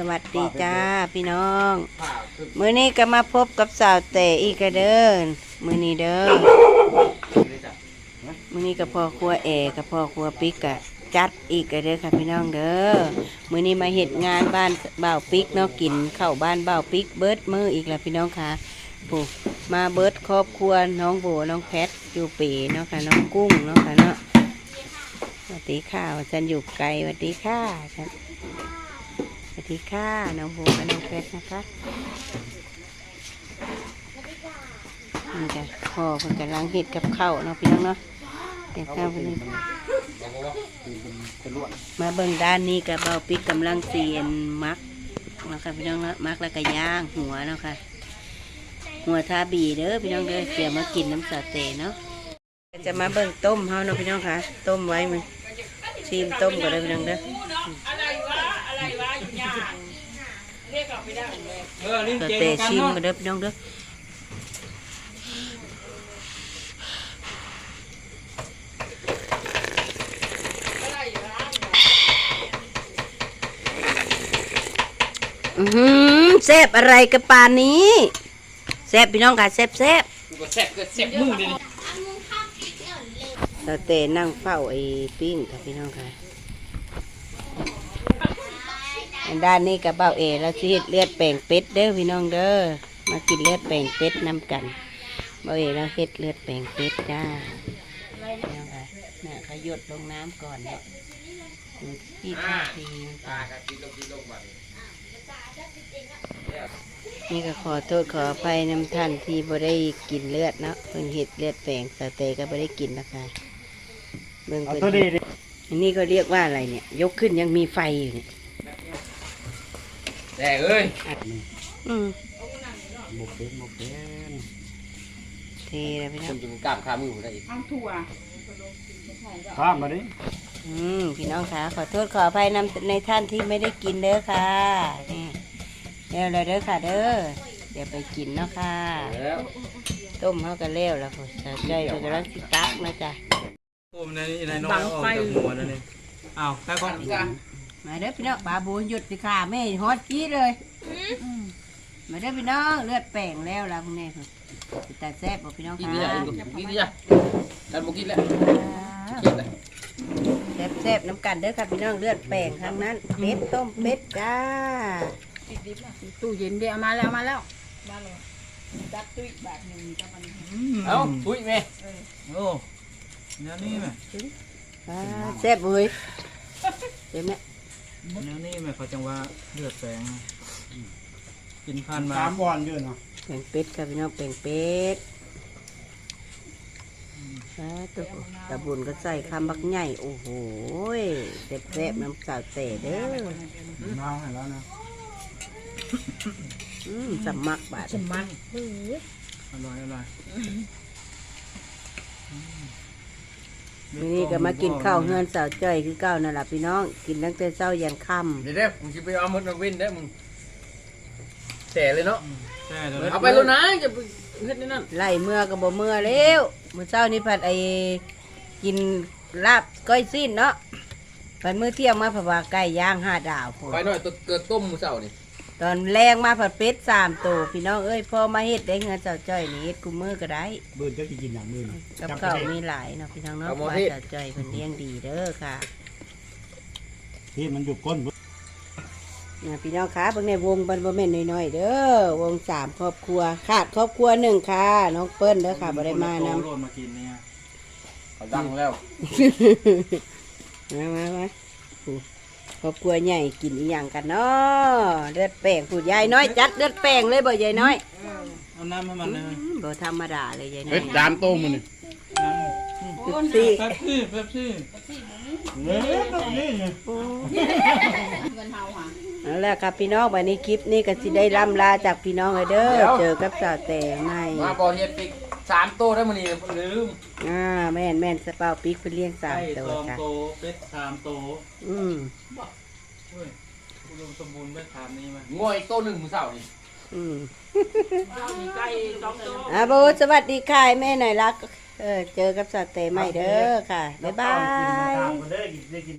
สวัสดีจ้าพี่น้อง มื้อนี้ก็มาพบกับสาวแต่อีกแล้วเด้อมื้อนี้เด้อมื้อนี้กับพ่อครัวเอกับพ่อครัวปิ๊กกะจัดอีกแล้วเด้อค่ะพี่น้องเด้อมื้อนี้มาเฮ็ดงานบ้านบ่าวปิ๊กเนาะกินข้าวบ้านบ่าวปิ๊กเบิดมื้ออีกแล้วพี่น้องค่ะผู้มาเบิดครอบครัวน้องโบน้องแพทอยู่ปีเนาะค่ะน้องกุ้งเนาะค่ะเนาะสวัสดีค่ะฉันอยู่ไกลสวัสดีค่ะฉันสวัส ดีค่ะน้องโบกับน้องเพชรนะคะนี่จ้ะพ่อเพิ่นกำลังเห็ดกับข้าวเนาะพี่น้องเนาะเด็กข้าวเพิ่นนี่มาเบิ่งด้านนี้กับเบาปิกกำลังเสียนมักนะคะพี่น้องเนาะมักแล้วก็ย่างหัวเนาะค่ะหัวทาบีเด้อพี่น้องเด้อเสียมากินน้ำสาเตเนาะจะมาเบิ่งต้มเฮาเนาะพี่น้องค่ะ ต้มไว้มันชิมต้มก็ได้พี่น้องเด้อ เออลิ้นก็เจเตะกันชิมเนาะกันเด้อพี่น้องเด้ออือหือแซบอะไรกับปานนี้แซบพี่น้องค่ะแซบแซบกูก็แซ่บก็แซ่บมือเดิเราเตะนั่งเฝ้าไอ้ปิ้งค่ะพี่น้องค่ะอัน ด้านนี้กับเบ้าเอแล้วสิเฮ็ดเลือดแปลงเป็ดเด้อพี่น้องเด้อมากินเลือดแปลงเป็ดนำกันเบาเอ๋เราเฮ็ดเลือดแปลงเป็ดจ้าเนี่ยค่ะเนี่ยเขาหยดลงน้ำก่อนเนี่ยดูที่ท่าทีนี่ก็ขอโทษขออภัยน้ำท่านที่บ่ได้กินเลือดเนาะเพิ่นเฮ็ดเลือดแปลงสเตย์ก็บ่ได้กินนะคะเบิ่งเอาเพิ่นตัวดีดิอันนี้ก็เรียกว่าอะไรเนี่ย ยกขึ้นยังมีไฟอยู่เนี่ย แต่เอ้ยอืมบุกเป็นบุกเป็นเทเลยพี่คน้อนงจะมีกล้ามขามือได้อีกข้ามมาดิอืมพี่น้องคะขอโทษขออภัยนำในท่านที่ไม่ได้กินเด้อค่ะนี่เร็วเลยเด้อค่ะเด้อเดี๋ยวไปกินเนาะค่ะ แล้ว ต้มเขาก็เร็วแล้วผมจะใจเพิ่นกำลังสิตักนะจ๊ะ โอ้มนนี่นายน้อยเอาออกจากหัวนั่นเองอ้าวใครก่อน มาเด้อพี่น้องปลาบูหยุดสิค่ะแม่ฮอดกี้เลยอืมมาเด้อพี่น้องเลือดแป้งแล้วล่ะคุณแม่คุณแต่แซ่บบ่พี่น้องกินค่ะดีจ้ะกินดีจ้ะฉันบอกกินแล้วกินแล้วแซ่บแซ่บๆน้ำกันเด้อค่ะพี่น้องเลือดแป้งทั้งนั้นเป็ดต้มเป็ดจ้าตู้เย็นเดียวมาแล้วมาแล้วเอ้าอุ้ยแม่โอ้เนื้อนี่ไหมอ่าแซ่บเว้ยเดี๋ยวแม่ เนื้อนี่ไหมเขาจังว่าเลือดแสงกินพันมาสามวันเยอะเนาะแป้งเป็ดค่ะพี่น้องแป้งเป็ดอ่าตัวตะบุญก็ใส่คำบักใหญ่โอ้โหยแซ่บแซ่บๆน้ำสาวแต่เด้อน้าให้แล้วนะอืมสมักบาดสมันอร่อยอร่อย มื้อนี้ก็มากินข้าวเฮือนสาวจ้อยคือเก้านั่นแหละพี่น้อง กินตั้งแต่เช้ายันค่เดี๋ยวเด้มึงจะไปเอามันมาวินได้มึงแต่เลยเนาะใช่เลยเอาไปแล้วนะจะไปเฮ็ดนี่นั่นำไล่เมื่อก็บ่เมื่อแล้วมื้อเช้านี้ผัดไอ้กินลาบก้อยซีนเนาะผัดมื้อเที่ยงมาผัดว่าไก่ย่างห้าดาวพุ่นไปหน่อยตัวเกิดต้มมือเสานี่ ตอนแรงมาผัดเป็ดสามตัวพี่น้องเอ้ยพอมาเฮ็ดได้เงินเจ้าจ้อยนี่เฮ็ดกูมือก็ได้เบื่อจะกินอย่างอื่นกับข้าวมีหลายเนาะพี่น้องเนาะว่าเจ้าจ้อยเพิ่นเลี้ยงดีเด้อค่ะที่มันอยู่ก้นเนี่ยพี่น้องคะเบิ่งในวงบันบ่แม่นน้อยๆเด้อวงสามครอบครัวขาดครอบครัวหนึ่งค่ะน้องเปิ้ลเด้อค่ะบ่ได้มานำโดนมากินเนี่ยเขาดังแล้วมามามาอู้ ครอบครัวใหญ่กินอีหยังกันเนาะเลือดแป้งพูดยายน้อย จัดเลือดแป้งเลยบ่ยายน้อยเอาน้ำให้มันเลยอืมบ่ธรรมดาเลยยายน้เฮ้อยยดามโต้มันนี่สิบสี่เป๊ปซี่เป๊ปซี่เอ๊ะตัวนี้เนี่ยเอาละครับพี่น้องวันนี้คลิปนี้ก็สิได้ล่ำลาจากพี่น้องเลยเด้อเจอกับสาวแต่ใหม่ มาก่อเฮ็ดอีก สามโต้ได้มันนี่ลืมอ่าแม่นแม่นสเปาปิกเพิ่นเลี้ยงสามไก่ตัวสองค่ะโตเป็ดสามโตอืมเฮ้ยอุดมสมบูรณ์ไม่ถามนี้มาง่อยอีกโต้หนึ่งมือเสานี่อืมไก่สองตัวอ่าโบสวัสดีค่ะแม่หน่อยรักเออเจอกับสาวแต่ใหม่เด้อค่ะ บ๊ายบาย ตามกันเด้อกินได้กิน